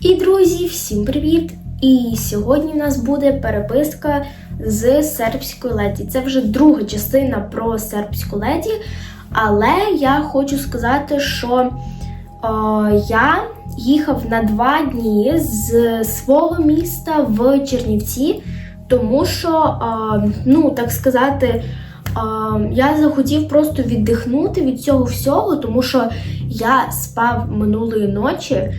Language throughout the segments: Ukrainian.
І друзі, всім привіт! І сьогодні в нас буде переписка з сербською леді. Це вже друга частина про сербську леді. Але я хочу сказати, що е, я їхав на два дні з свого міста в Чернівці, тому що, е, ну так сказати, е, я захотів просто віддихнути від цього всього, тому що я спав минулої ночі.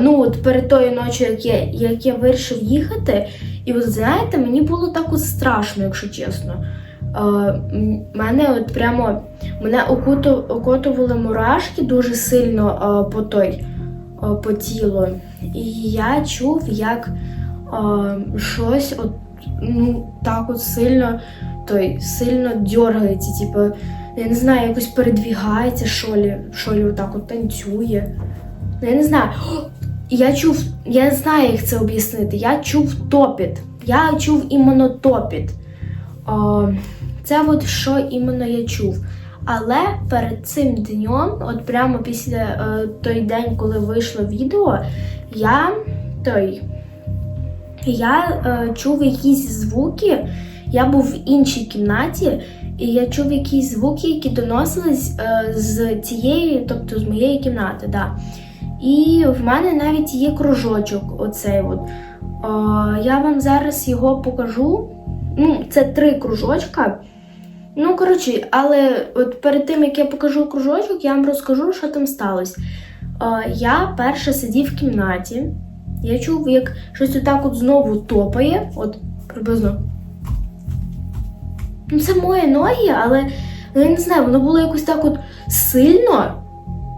Ну, от перед тою ночі, як я, як я вирішив їхати, і от знаєте, мені було так от страшно, якщо чесно. Мене от прямо мене окотували мурашки дуже сильно по той по тілу. І я чув, як щось от, ну, так от сильно той, сильно дергається, типу, я не знаю, якось передвігається, що лі, що лі отак от танцює. Ну, я не знаю. Я чув, я не знаю, як це об'яснити. Я чув топіт. Я чув іменно топіт. О, це от що іменно я чув. Але перед цим днем, от прямо після е, той день, коли вийшло відео, я той. Я е, чув якісь звуки. Я був в іншій кімнаті, і я чув якісь звуки, які доносились е, з цієї, тобто з моєї кімнати. Да. І в мене навіть є кружочок. Оцей от. Я вам зараз його покажу. Ну, це три кружочка. Ну, коротше, але от перед тим, як я покажу кружочок, я вам розкажу, що там сталося. Я перше сидів в кімнаті. Я чув, як щось отак от знову топає. От приблизно. Ну, це мої ноги, але ну, я не знаю, воно було якось так от сильно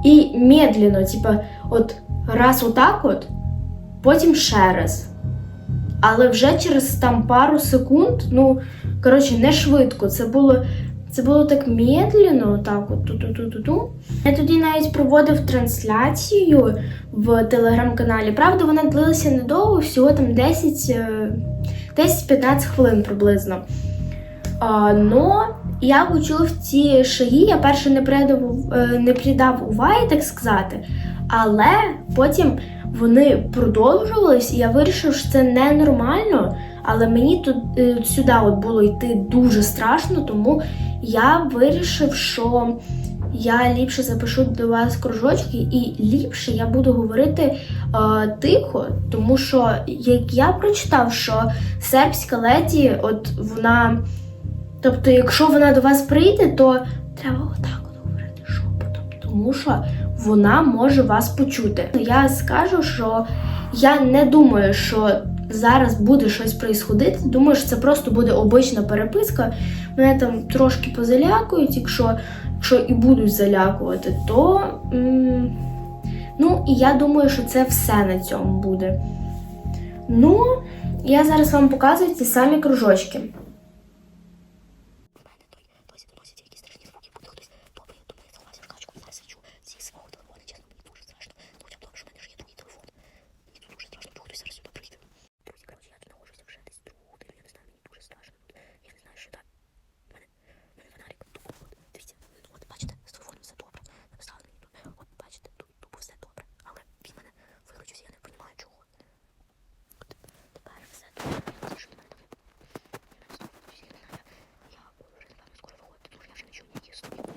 і медленно. Типа, от раз отак от, потім ще раз. Але вже через там пару секунд, ну, коротше, не швидко. Це було, це було так медленно, отак от ту-ту-ту-ту-ту. Я тоді навіть проводив трансляцію в телеграм-каналі. Правда, вона длилася недовго, всього там 10, е, 10-15 хвилин приблизно. А, я почув ці шаги, я перше не придав, е, не придав уваги, так сказати, але потім вони продовжувались, і я вирішив, що це ненормально, але мені тут е, сюди от було йти дуже страшно, тому я вирішив, що я ліпше запишу до вас кружочки, і ліпше я буду говорити е, тихо, тому що як я прочитав, що сербська леді, от вона. Тобто, якщо вона до вас прийде, то треба отак от говорити шепотом, тому що вона може вас почути. Я скажу, що я не думаю, що зараз буде щось происходити. Думаю, що це просто буде обична переписка. Мене там трошки позалякують, якщо, якщо і будуть залякувати, то ну і я думаю, що це все на цьому буде. Ну, я зараз вам показую ті самі кружочки. Досі доносяться якісь страшні звуки, буде хтось топає, тому я залазив в качку і зараз свічу зі свого телефона, чесно, мені дуже страшно. Ну, хоча б добре, що в мене вже є другий телефон. Мені тут дуже страшно, вдруг хтось зараз сюди прийде. Друзі, коротше, я тут нахожуся вже десь другу годину, я не знаю, мені дуже страшно тут. Я не знаю, що так. У мене, у мене фонарик тупо, от, дивіться, от, бачите, з телефоном все добре. Написали мені тут, от, бачите, тут тупо все добре. Але він мене виключився, я не розумію чого. От, тепер все добре, я не знаю, що до мене таке. Він мене знову виключився, я не знаю, я буду вже, напевно, скоро виходити, тому що я вже не чую ніяких звуків.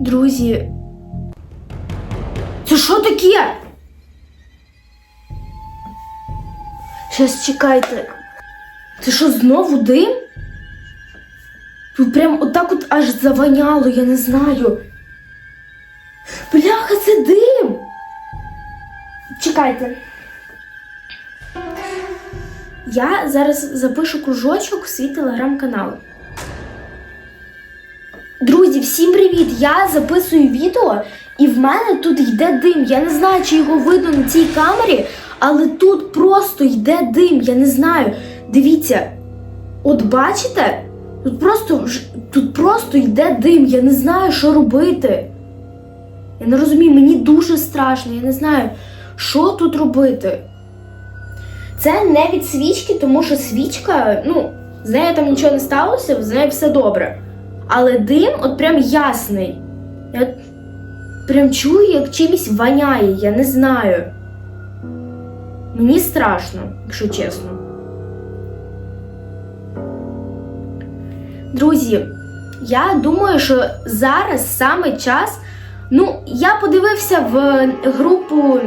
Друзі. Це що таке? Щас чекайте. Це що знову дим? Тут прям отак от аж завоняло, я не знаю. Бляха, це дим. Чекайте. Я зараз запишу кружочок в свій телеграм-канал. Всім привіт! Я записую відео, і в мене тут йде дим. Я не знаю, чи його видно на цій камері, але тут просто йде дим. Я не знаю. Дивіться, от бачите? Тут просто тут просто йде дим. Я не знаю, що робити. Я не розумію, мені дуже страшно, я не знаю, що тут робити. Це не від свічки, тому що свічка, ну, з нею там нічого не сталося, з нею все добре. Але дим от прям ясний. Я прям чую, як чимось воняє, я не знаю. Мені страшно, якщо чесно. Друзі, я думаю, що зараз саме час. Ну, я подивився в групу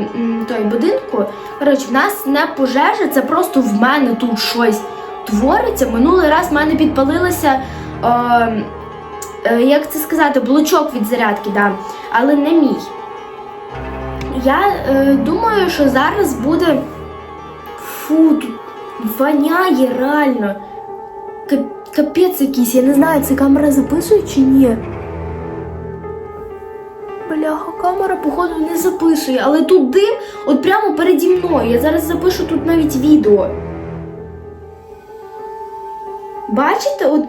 той будинку. Коротше, в нас не пожежа, це просто в мене тут щось твориться. Минулий раз в мене підпалилося, е, е, як це сказати, блочок від зарядки, да, але не мій. Я е, думаю, що зараз буде. Фу, воняє реально. Кап- Капець якийсь, я не знаю, це камера записує чи ні. Бляха, камера, походу, не записує, але тут дим от прямо переді мною. Я зараз запишу тут навіть відео. Бачите, от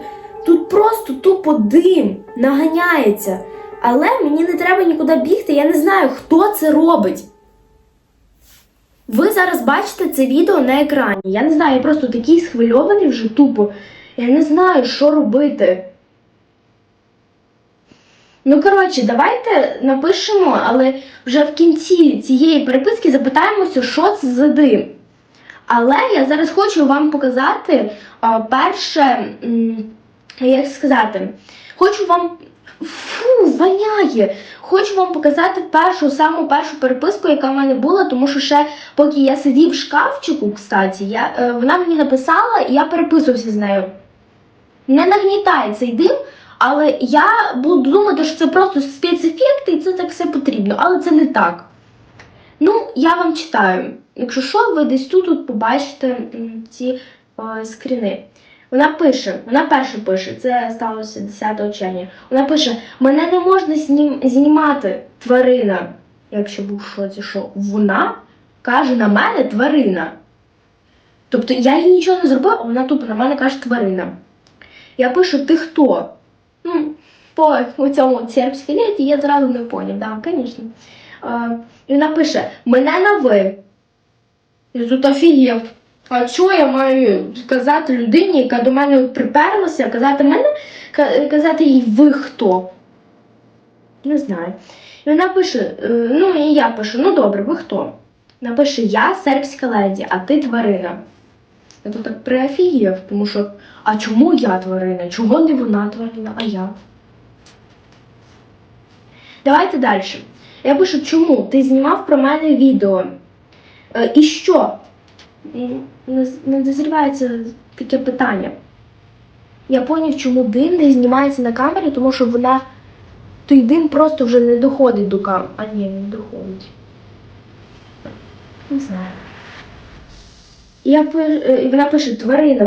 тут просто тупо дим наганяється. Але мені не треба нікуди бігти, я не знаю, хто це робить. Ви зараз бачите це відео на екрані. Я не знаю, я просто такий схвильований вже тупо. Я не знаю, що робити. Ну, коротше, давайте напишемо, але вже в кінці цієї переписки запитаємося, що це за дим. Але я зараз хочу вам показати перше, як сказати, хочу вам. Фу, воняє! Хочу вам показати першу, саму першу переписку, яка в мене була, тому що ще поки я сидів в шкафчику, кстати, я, е, вона мені написала, і я переписувався з нею. Не нагнітає цей дим, але я буду думати, що це просто спецефекти і це так все потрібно, але це не так. Ну, я вам читаю. Якщо що, ви десь тут, побачите ці е, скріни. Вона пише, вона перша пише, це сталося 10 червня. Вона пише: мене не можна знім, знімати тварина. Якщо був шоці, що вона каже на мене тварина. Тобто я їй нічого не зробила, а вона тупо на мене каже тварина. Я пишу, ти хто? Ну, по цьому сербській я зразу не поняв, да, звісно. І вона пише: мене на ви. Я тут офігів. А що я маю сказати людині, яка до мене приперлася, казати мене, казати їй ви хто? Не знаю. І вона пише: е, ну і я пишу, ну добре, ви хто? Вона пише, я сербська леді, а ти тварина. Я тут так приофігів, тому що, а чому я тварина? Чого не вона тварина, а я? Давайте далі. Я пишу, чому? Ти знімав про мене відео. Е, і що? Не, дозрівається таке питання. Я поняв, чому дим не знімається на камері, тому що вона. Той дим просто вже не доходить до камери. А ні, не доходить. Не знаю. Я пи- е, вона пише тварина.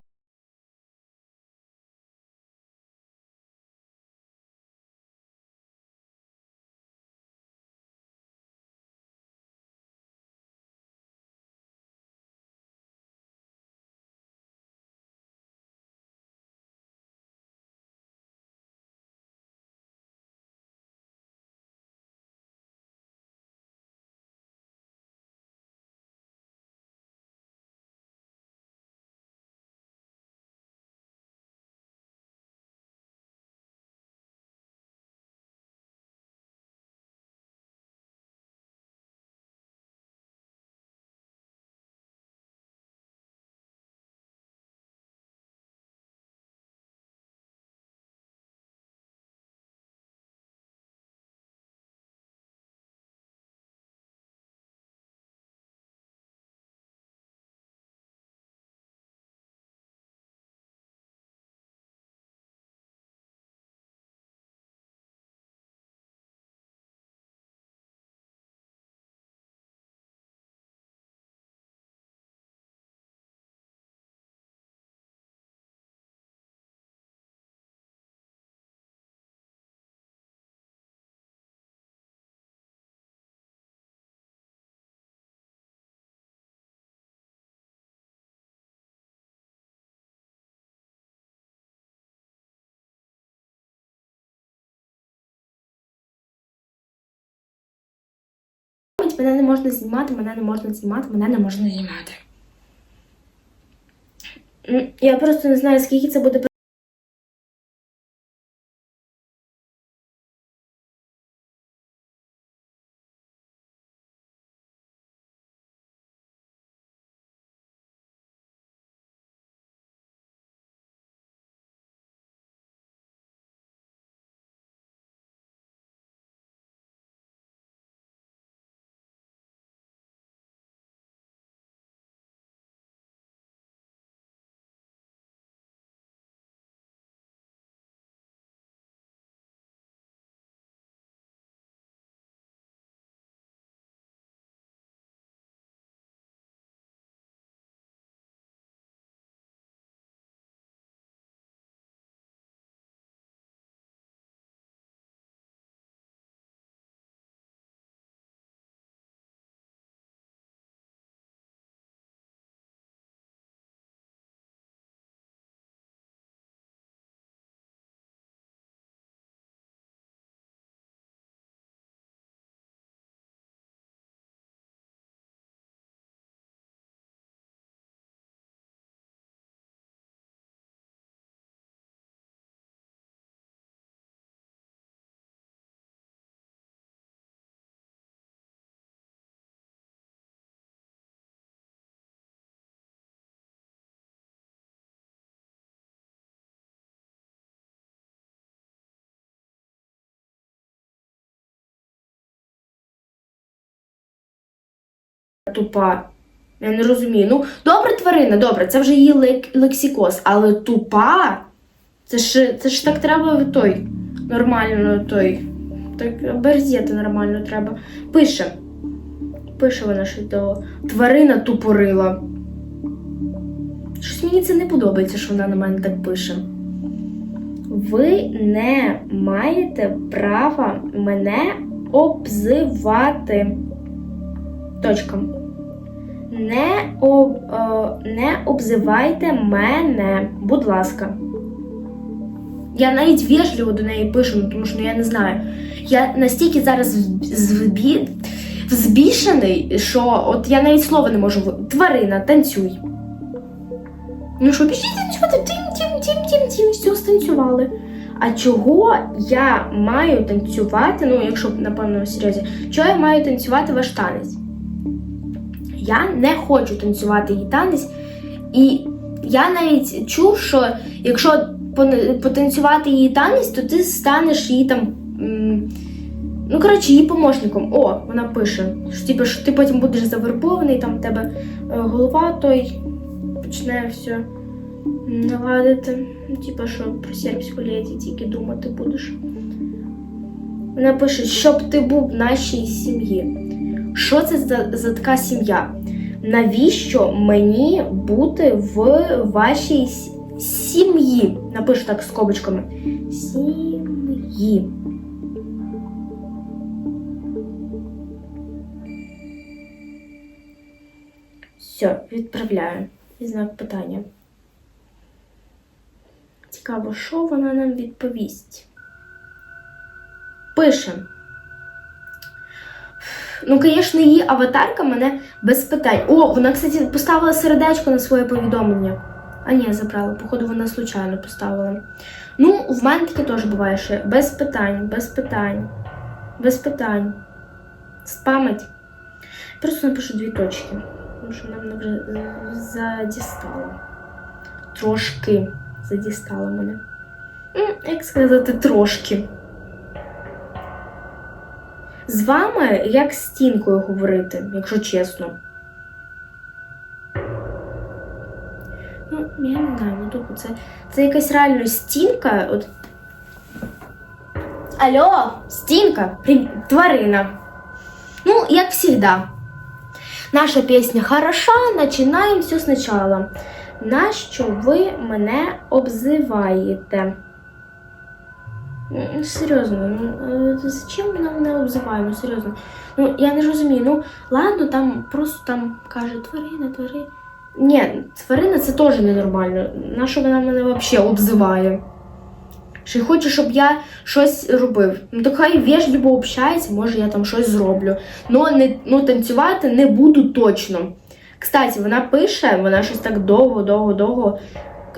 Мене не можна знімати, мене не можна знімати, мене не можна знімати. Я просто не знаю, скільки це буде тупа. Я не розумію. Ну, добре, тварина, добре, це вже її лек- лексикоз, але тупа. Це ж, це ж так треба той. Нормально той. Так берзіти нормально треба. Пише. Пише вона що то тварина тупорила. Щось мені це не подобається, що вона на мене так пише. Ви не маєте права мене обзивати. Точка. Не, об, е, не обзивайте мене, будь ласка. Я навіть вежливо до неї пишу, ну, тому що ну, я не знаю. Я настільки зараз взб- збі... взбішений, що от я навіть слова не можу. Тварина, танцюй. Ну що, пішли танцювати, тим, все станцювали. А чого я маю танцювати? Ну, якщо напевно серйозі, чого я маю танцювати ваш танець? Я не хочу танцювати її танець, і я навіть чув, що якщо потанцювати її танець, то ти станеш її там. Ну, коротше, її помощником. О, вона пише, що, типу, що ти потім будеш завербований, там в тебе е, голова той почне все наладити. Ну, Типу, що про сербську леді тільки думати будеш. Вона пише, щоб ти був в нашій сім'ї. Що це за, за така сім'я? Навіщо мені бути в вашій сім'ї? Напишу так скобочками. Сім'ї. Все, відправляю. І знак питання. Цікаво, що вона нам відповість. Пише. Ну, звісно, її аватарка мене без питань. О, вона, кстати, поставила сердечко на своє повідомлення. А ні, забрала, походу, вона случайно поставила. Ну, в мене таке теж буває, що без питань, без питань, без питань. Спамить. Просто напишу дві точки. Тому що вона мене вже задістала. Трошки задістала мене. Як сказати, трошки. З вами як стінкою говорити, якщо чесно. Ну, я не знаю, ну тупо це, це якась реально стінка. От... Алло, стінка, тварина. Ну, як завжди. Наша пісня хороша, починаємо все спочатку. Нащо ви мене обзиваєте? Ну, Серйозно, ну е, зачем вона мене обзиває? Ну серйозно. Ну я не розумію. Ну ладно, там просто там каже тварина, тварина. Ні, тварина це теж ненормально. Нащо вона мене взагалі обзиває? Чи хоче, щоб я щось робив? Ну то хай вежливо общається, може я там щось зроблю. Ну, не, ну танцювати не буду точно. Кстати, вона пише, вона щось так довго, довго, довго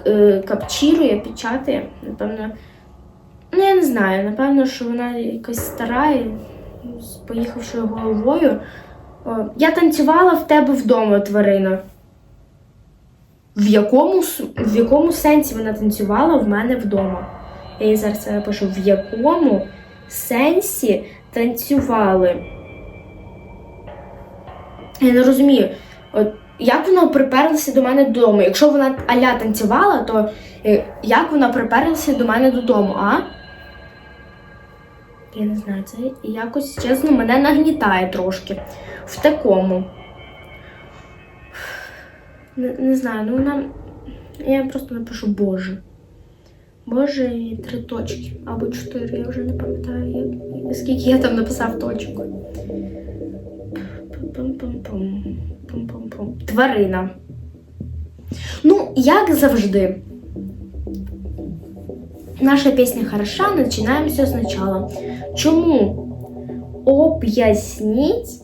е, капчирує, печатає. Напевно. Ну, я не знаю, напевно, що вона якась стара і з поїхавшою головою. О, я танцювала в тебе вдома, тварина. В якому, в якому сенсі вона танцювала в мене вдома? Я їй зараз напишу. В якому сенсі танцювали? Я не розумію. От, як вона приперлася до мене додому? Якщо вона аля танцювала, то е, як вона приперлася до мене додому, а? Я не знаю, це якось чесно мене нагнітає трошки. В такому. Не, не знаю, ну вона. Я просто напишу Боже. Боже і три точки. Або чотири, я вже не пам'ятаю, скільки я там написав точок. Пум-пум-пум. Тварина. Ну, як завжди. Наша песня хороша, начинаем все сначала. Чому? Об'ясніть.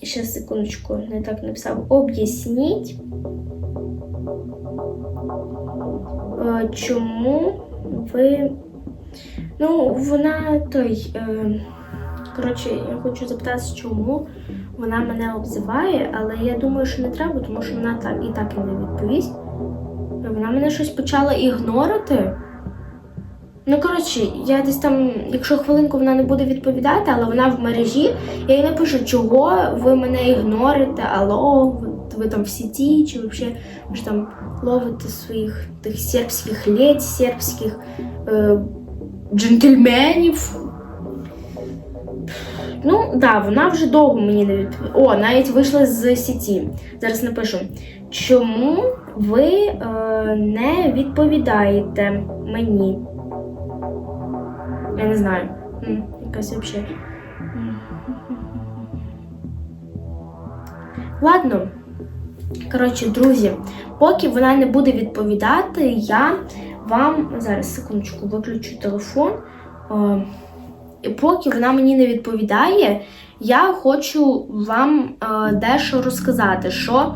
Сейчас, секундочку, не так написав. Об'ясніть. Е, чому ви. Ну, вона той. Е, коротше, я хочу запитати, чому вона мене обзиває, але я думаю, що не треба, тому що вона так і так і не відповість. Вона мене щось почала ігнорити. Ну, коротше, я десь там, якщо хвилинку вона не буде відповідати, але вона в мережі, я їй напишу, чого ви мене ігнорите, алло, ви, там в сіті, чи взагалі ви ж там ловите своїх тих сербських ледь, сербських е, джентльменів. Ну, так, да, вона вже довго мені не відповідає. О, навіть вийшла з сіті. Зараз напишу. Чому ви е, не відповідаєте мені? Я не знаю. Якась взагалі. Ладно. Коротше, друзі, поки вона не буде відповідати, я вам зараз секундочку виключу телефон. Поки вона мені не відповідає, я хочу вам е, дещо розказати, що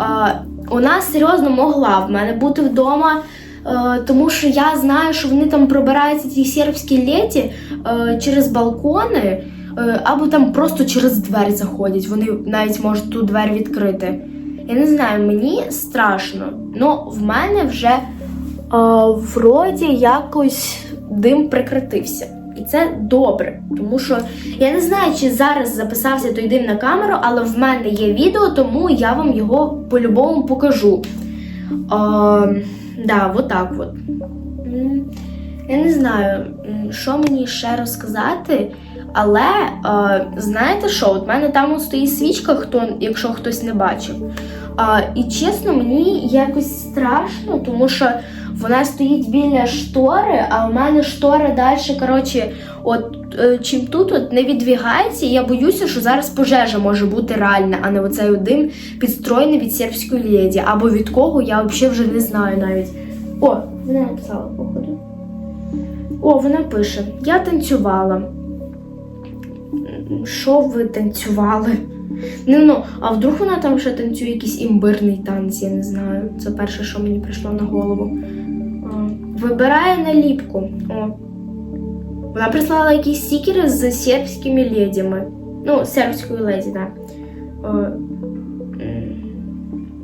е, вона серйозно могла в мене бути вдома, е, тому що я знаю, що вони там пробираються ці сербські леті е, через балкони, е, або там просто через двері заходять. Вони навіть можуть ту двері відкрити. Я не знаю, мені страшно. Ну, в мене вже вроді якось дим прекратився. І це добре, тому що я не знаю, чи зараз записався той дим на камеру, але в мене є відео, тому я вам його по-любому покажу. Е, да, от так от. Я не знаю, що мені ще розказати, але е, знаєте що? От в мене там от стоїть свічка, хто, якщо хтось не бачив. А, і чесно, мені якось страшно, тому що вона стоїть біля штори, а в мене штора далі, коротше, от е, чим тут от не відвігається, і я боюся, що зараз пожежа може бути реальна, а не оцей от дим підстроєний від сербської леді. Або від кого, я взагалі вже не знаю навіть. О, вона написала, походу. О, вона пише: Я танцювала. Що ви танцювали? Ну, ну, а вдруг вона там ще танцює якийсь імбирний танець, я не знаю. Це перше, що мені прийшло на голову. А, Вибирає наліпку. О. Вона прислала якісь стікери з сербськими ледями. Ну, сербською леді, так. Да.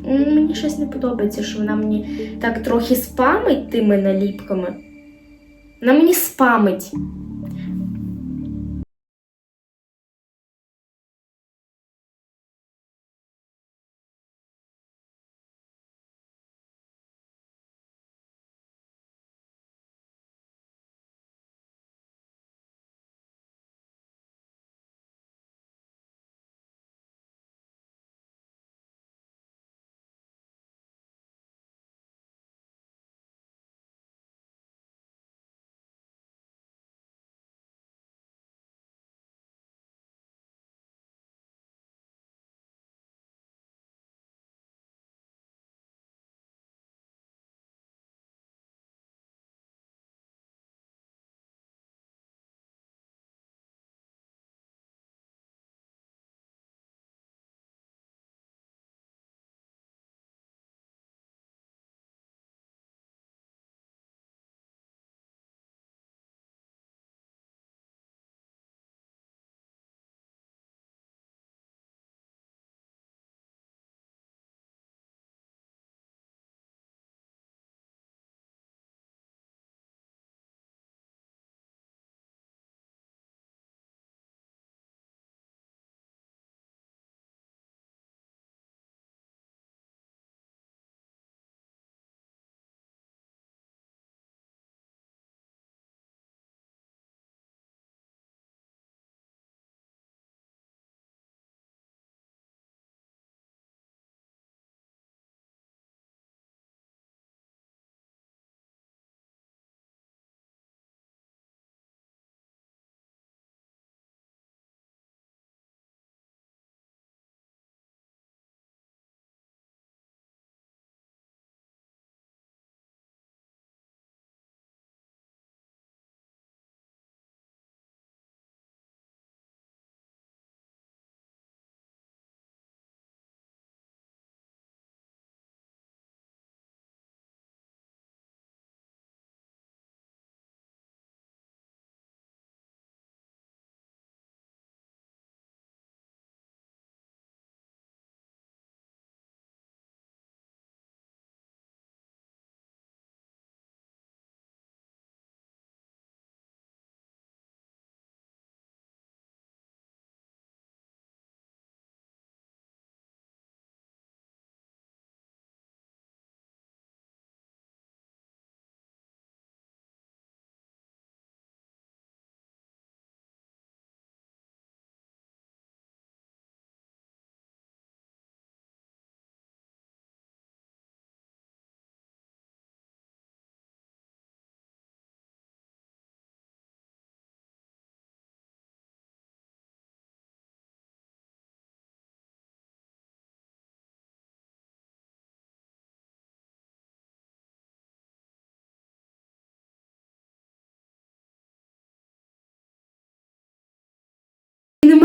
Мені щось не подобається, що вона мені так трохи спамить тими наліпками. Вона мені спамить.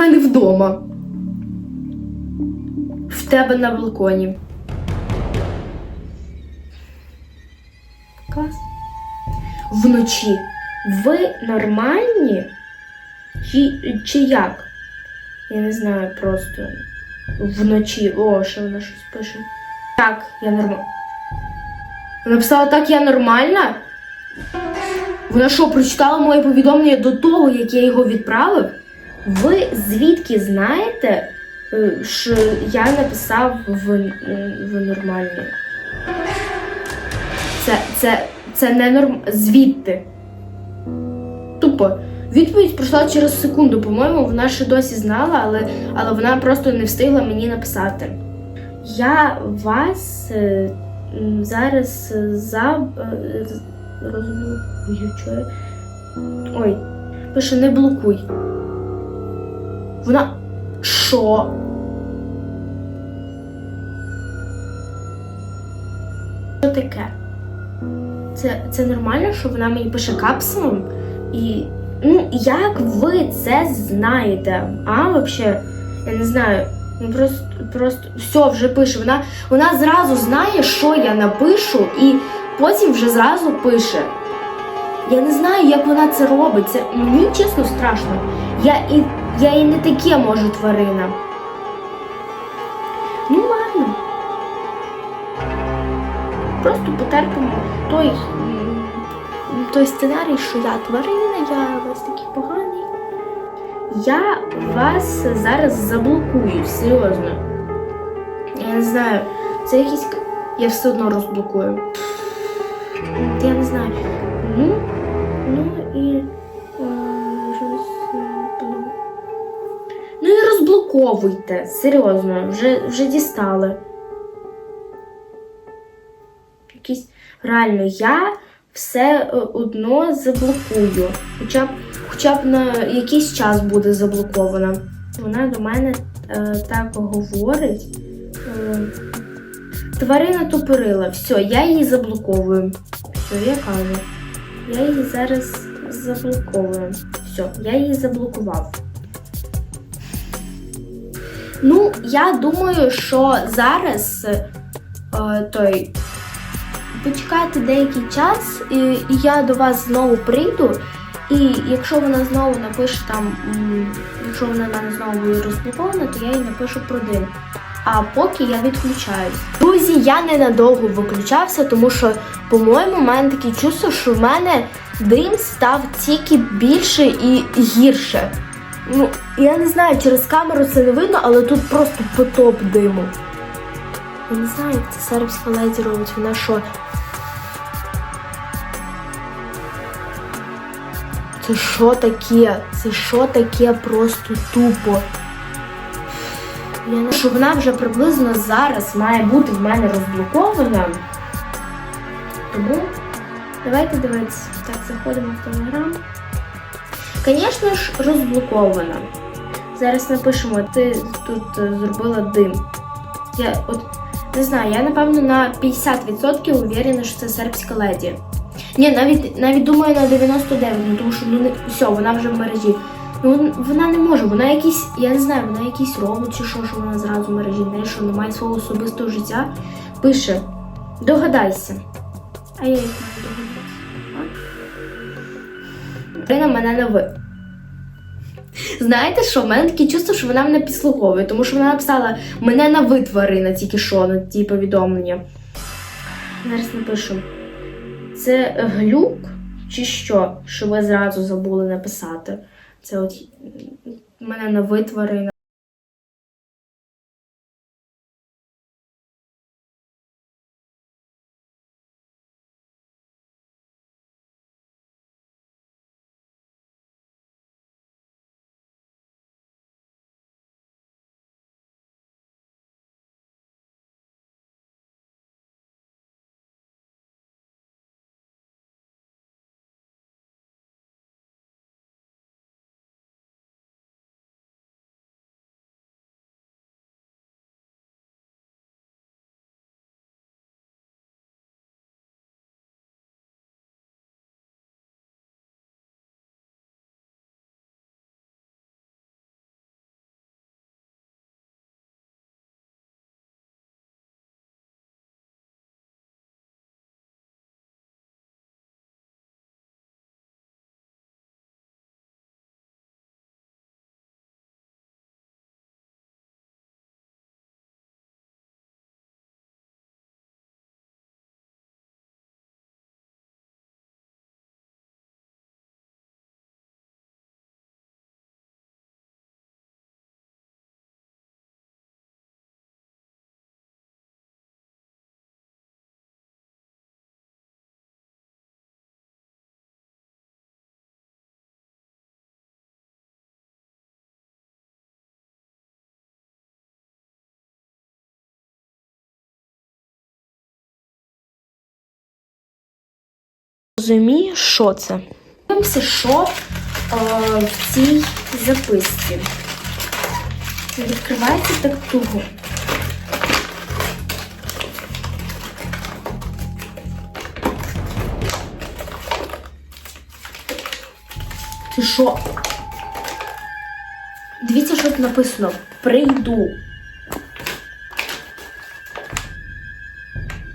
Вдома. В тебе на балконі. Клас. Вночі. Ви нормальні? Чи, чи як? Я не знаю просто. Вночі. О, ще вона щось пише. Так, я нормальна. Вона писала так, я нормальна? Вона що, прочитала моє повідомлення до того, як я його відправив? Ви звідки знаєте, е, що я написав в, в нормальні? Це, це, це не норм... Звідти. Тупо. Відповідь пройшла через секунду. По-моєму, вона ще досі знала, але, але вона просто не встигла мені написати. Я вас е, зараз е, за розблокую. Ой, пише не блокуй. Вона. Що? Що таке? Це, це нормально, що вона мені пише капсулом? І. Ну, як ви це знаєте? А, взагалі, я не знаю. Ну просто, просто все вже пише. Вона, вона зразу знає, що я напишу, і потім вже зразу пише. Я не знаю, як вона це робить. Це мені чесно страшно. Я і, я і не таке можу тварина. Ну ладно. Просто потерпимо той, той сценарій, що я тварина, я вас такий поганий. Я вас зараз заблокую, серйозно. Я не знаю, це якийсь. Я все одно розблокую. Я не знаю. І серйозно, вже, вже дістали. Якісь реально, я все е, одно заблокую. Хоча б, хоча б на якийсь час буде заблокована. Вона до мене е, так говорить. Е, тварина тупорила. Все, я її заблоковую. Все, я кажу. Я її зараз заблоковую. Все, я її заблокував. Ну, я думаю, що зараз е, той. Почекайте деякий час, і, я до вас знову прийду. І якщо вона знову напише там, якщо вона мене знову буде розблокована, то я їй напишу про дим. А поки я відключаюсь. Друзі, я ненадовго виключався, тому що, по-моєму, в мене таке чувство, що в мене дим став тільки більше і гірше. Ну, я не знаю, через камеру це не видно, але тут просто потоп диму. Я не знаю, як це сербська леді робить. Вона що. Це що таке? Це що таке просто тупо? Я не що вона вже приблизно зараз має бути в мене розблокована. Тому давайте дивитися. Так, заходимо в телеграм. Звісно ж, розблокована. Зараз напишемо, ти тут е, зробила дим. Я от не знаю, я напевно на 50% уверена, що це сербська леді. Ні, навіть навіть думаю на 99, ну тому що ну не все, вона вже в мережі. Ну вона не може, вона якийсь, я не знаю, вона якийсь робот чи що, що вона зразу в мережі, не що немає свого особистого життя. Пише: догадайся. А я як маю догадатися? Ти на мене на ви. Знаєте що? В мене таке чувство, що вона мене підслуговує, тому що вона написала мене на ви тварина тільки що на ті повідомлення. Зараз напишу. Це глюк чи що? Що ви зразу забули написати? Це от мене на ви тварина. Розумію, що це. Дивимося, що е, в цій записці. Відкривається так туго. Що? Дивіться, що тут написано. Прийду.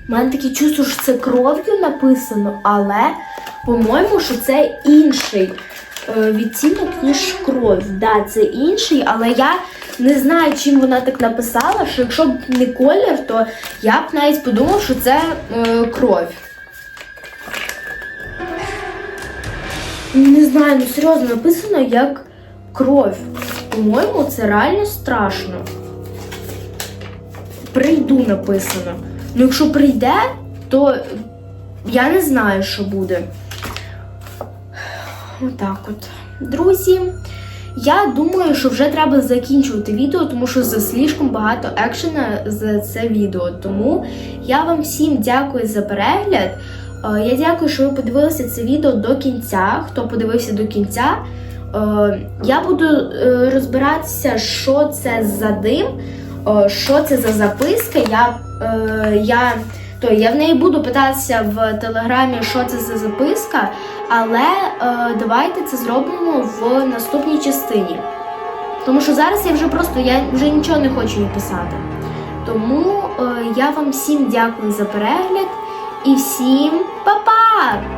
У мене таке чувство, що це кров'ю написано, але, по-моєму, що це інший е, відтінок, ніж кров. Да, це інший, але я не знаю, чим вона так написала, що якщо б не колір, то я б навіть подумав, що це е, кров. Не знаю, ну серйозно написано як кров. По-моєму, це реально страшно. Прийду написано. Ну, якщо прийде, то я не знаю, що буде. Отак от. Друзі, я думаю, що вже треба закінчувати відео, тому що за слишком багато екшена за це відео. Тому я вам всім дякую за перегляд. Е, Я дякую, що ви подивилися це відео до кінця. Хто подивився до кінця, Е, я буду е, розбиратися, що це за дим, е, що це за записка. Я, е, я, то, я в неї буду питатися в телеграмі, що це за записка, але е, давайте це зробимо в наступній частині. Тому що зараз я вже просто я вже нічого не хочу їй писати. Тому я вам всім дякую за перегляд і всім па-па!